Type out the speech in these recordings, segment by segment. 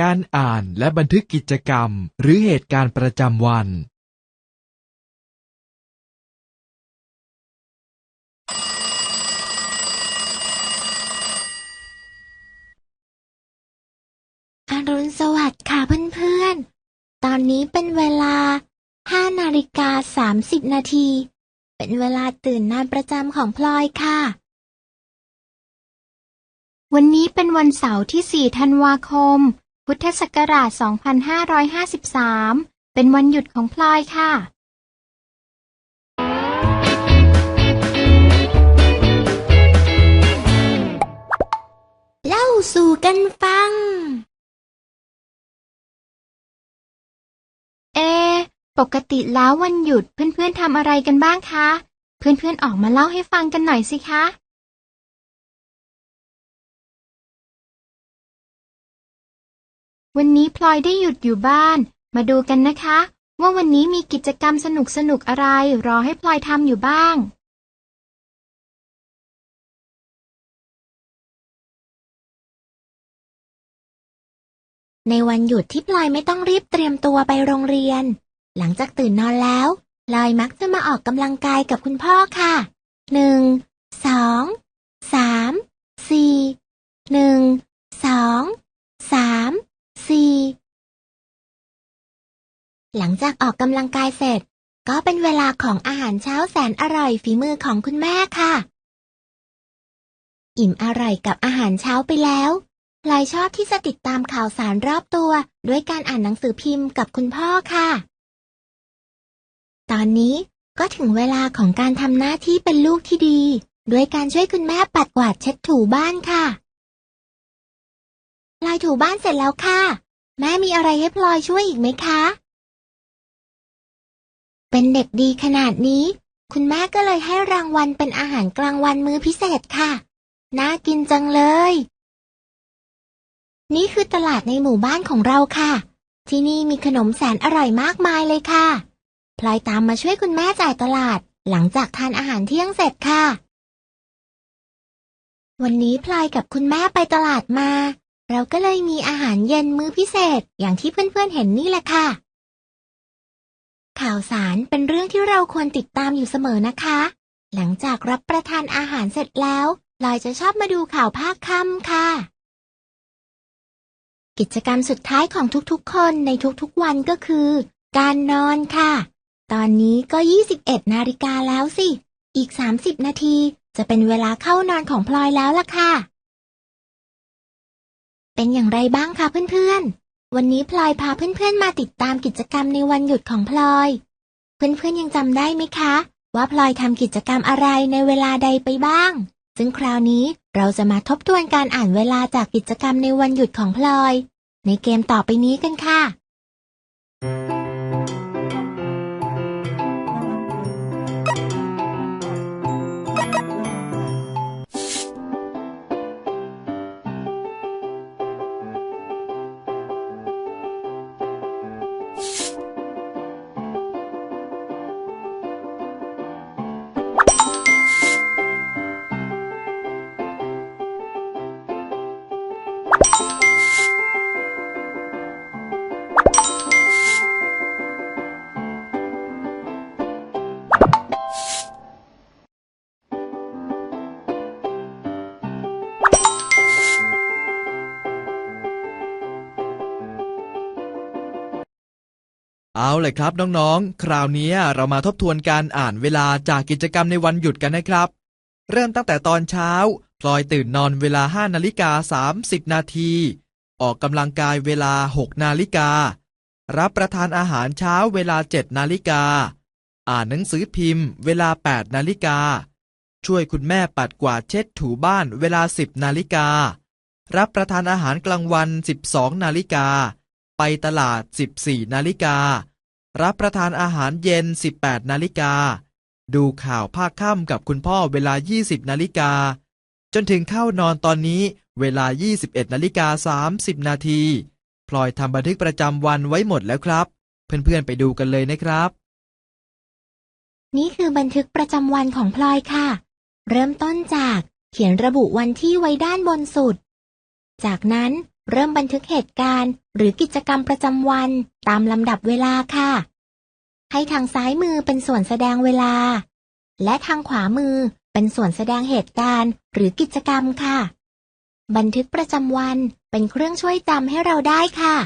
การอ่านและบันทึกกิจกรรม หรือเหตุการณ์ประจำวัน อรุณสวัสดิ์ค่ะเพื่อนๆ ตอนนี้เป็นเวลา 5 นาฬิกา 30 นาที เป็นเวลาตื่นนอนประจำของพลอยค่ะ วันนี้เป็นวันเสาร์ที่ 4 ธันวาคม พุทธศักราช 2553 เป็นวันหยุดของพลอยค่ะเล่าสู่กันฟัง เอะปกติแล้ววันหยุดเพื่อนๆทำอะไรกันบ้างคะ เพื่อนๆออกมาเล่าให้ฟังกันหน่อยสิคะ วันนี้พลอยได้หยุดอยู่บ้าน มาดูกันนะคะ ว่าวันนี้มีกิจกรรมสนุกๆอะไร รอให้พลอยทำอยู่บ้าง ในวันหยุดที่พลอยไม่ต้องรีบเตรียมตัวไปโรงเรียน หลังจากตื่นนอนแล้วพลอยมักจะมาออกกำลังกายกับคุณพ่อค่ะหนึ่งสองสามสี่หนึ่งสองสาม สี่หลังจากออกกำลังกายเสร็จ ก็เป็นเวลาของอาหารเช้าแสนอร่อยฝีมือของคุณแม่ค่ะ อิ่มอร่อยกับอาหารเช้าไปแล้วพลอยชอบที่จะติดตามข่าวสารรอบตัว ด้วยการอ่านหนังสือพิมพ์กับคุณพ่อค่ะ ตอนนี้ก็ถึงเวลาของการทำหน้าที่เป็นลูกที่ดี ด้วยการช่วยคุณแม่ปัดกวาดเช็ดถูบ้านค่ะ พลอยถูบ้านเสร็จแล้วค่ะ แม่มีอะไรให้พลอยช่วยอีกไหมคะ เป็นเด็กดีขนาดนี้ คุณแม่ก็เลยให้รางวัลเป็นอาหารกลางวันมื้อพิเศษค่ะ น่ากินจังเลย นี่คือตลาดในหมู่บ้านของเราค่ะ ที่นี่มีขนมแสนอร่อยมากมายเลยค่ะพลอยตามมาช่วยคุณแม่จ่ายตลาด หลังจากทานอาหารเที่ยงเสร็จค่ะ วันนี้พลอยกับคุณแม่ไปตลาดมา เราก็เลยมีอาหารเย็นมื้อพิเศษอย่างที่เพื่อนๆเห็นนี่แหละค่ะ ข่าวสารเป็นเรื่องที่เราควรติดตามอยู่เสมอนะคะ หลังจากรับประทานอาหารเสร็จแล้วพลอยจะชอบมาดูข่าวภาคค่ำค่ะ กิจกรรมสุดท้ายของทุกๆ คนในทุกๆ วันก็คือ การนอนค่ะ ตอนนี้ก็ 21 นาฬิกาแล้วสิ อีก 30 นาทีจะเป็นเวลาเข้านอนของพลอยแล้วล่ะค่ะ เป็นอย่างไรบ้างคะเพื่อนๆ วันนี้พลอยพาเพื่อนๆมาติดตามกิจกรรมในวันหยุดของพลอย เพื่อนๆยังจำได้ไหมคะ ว่าพลอยทำกิจกรรมอะไรในเวลาใดไปบ้าง ซึ่งคราวนี้เราจะมาทบทวนการอ่านเวลาจากกิจกรรมในวันหยุดของพลอย ในเกมต่อไปนี้กันค่ะ เอาเลยครับน้องๆ คราวนี้เรามาทบทวนการอ่านเวลาจากกิจกรรมในวันหยุดกันนะครับ เริ่มตั้งแต่ตอนเช้า พลอยตื่นนอนเวลา 5 นาฬิกา 30 นาที ออกกำลังกายเวลา 6 นาฬิกา รับประทานอาหารเช้าเวลา 7 นาฬิกา อ่านหนังสือพิมพ์เวลา 8 นาฬิกา ช่วยคุณแม่ปัดกวาดเช็ดถูบ้านเวลา 10 นาฬิกา รับประทานอาหารกลางวัน 12 นาฬิกา ไปตลาด 14 นาฬิกา รับประทานอาหารเย็น 18 นาฬิกา ดูข่าวภาคค่ำกับคุณพ่อเวลา 20 นาฬิกา จนถึงเข้านอนตอนนี้เวลา 21 นาฬิกา 30 นาที พลอยทำบันทึกประจำวันไว้หมดแล้วครับ เพื่อนๆไปดูกันเลยนะครับ นี่คือบันทึกประจำวันของพลอยค่ะ เริ่มต้นจากเขียนระบุวันที่ไว้ด้านบนสุด จากนั้นเริ่มบันทึกเหตุการณ์ หรือกิจกรรมประจำวันตามลำดับเวลาค่ะ ให้ทางซ้ายมือเป็นส่วนแสดงเวลา และทางขวามือเป็นส่วนแสดงเหตุการณ์ หรือกิจกรรมค่ะ บันทึกประจำวันเป็นเครื่องช่วยจำให้เราได้ค่ะ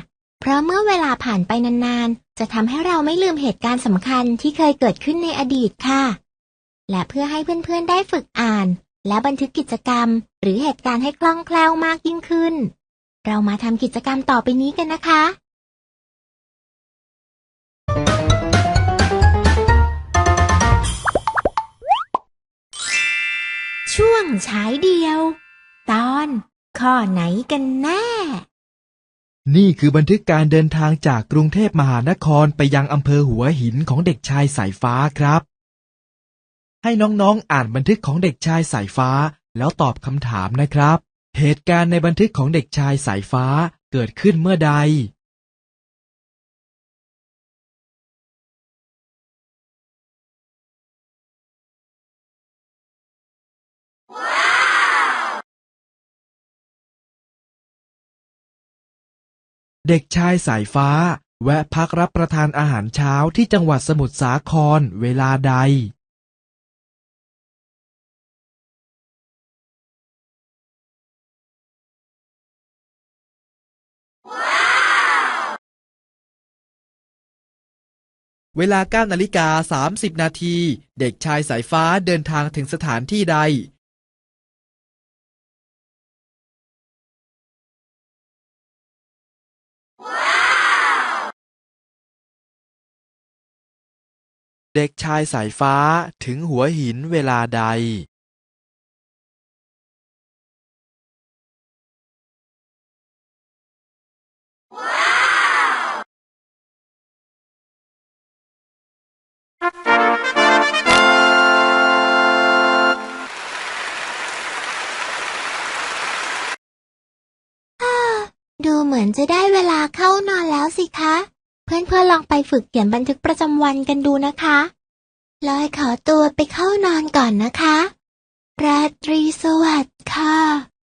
เพราะเมื่อเวลาผ่านไปนานๆ จะทำให้เราไม่ลืมเหตุการณ์สำคัญที่เคยเกิดขึ้นในอดีตค่ะ และเพื่อให้เพื่อนๆได้ฝึกอ่าน และบันทึกกิจกรรม หรือเหตุการณ์ให้คล่องแคล่วมากยิ่งขึ้น เรามาทำกิจกรรมต่อไปนี้กันนะคะ ช่วงฉายเดียว ตอนข้อไหนกันแน่ นี่คือบันทึกการเดินทางจากกรุงเทพมหานครไปยังอำเภอหัวหินของเด็กชายสายฟ้าครับ ให้น้องๆอ่านบันทึกของเด็กชายสายฟ้าแล้วตอบคำถามนะครับ เหตุการณ์ในบันทึกของเด็กชายสายฟ้าเกิดขึ้นเมื่อใดเด็กชายสายฟ้า แวะพักรับประทานอาหารเช้าที่จังหวัดสมุทรสาครเวลาใด เวลา9นาฬิกา 30 นาที เด็กชายสายฟ้าเดินทางถึงสถานที่ใด เด็กชายสายฟ้าถึงหัวหินเวลาใด ดูเหมือนจะได้เวลาเข้านอนแล้วสิคะ เพื่อนๆลองไปฝึกเขียนบันทึกประจำวันกันดูนะคะลอยขอตัวไปเข้านอนก่อนนะคะ ราตรีสวัสดิ์ค่ะ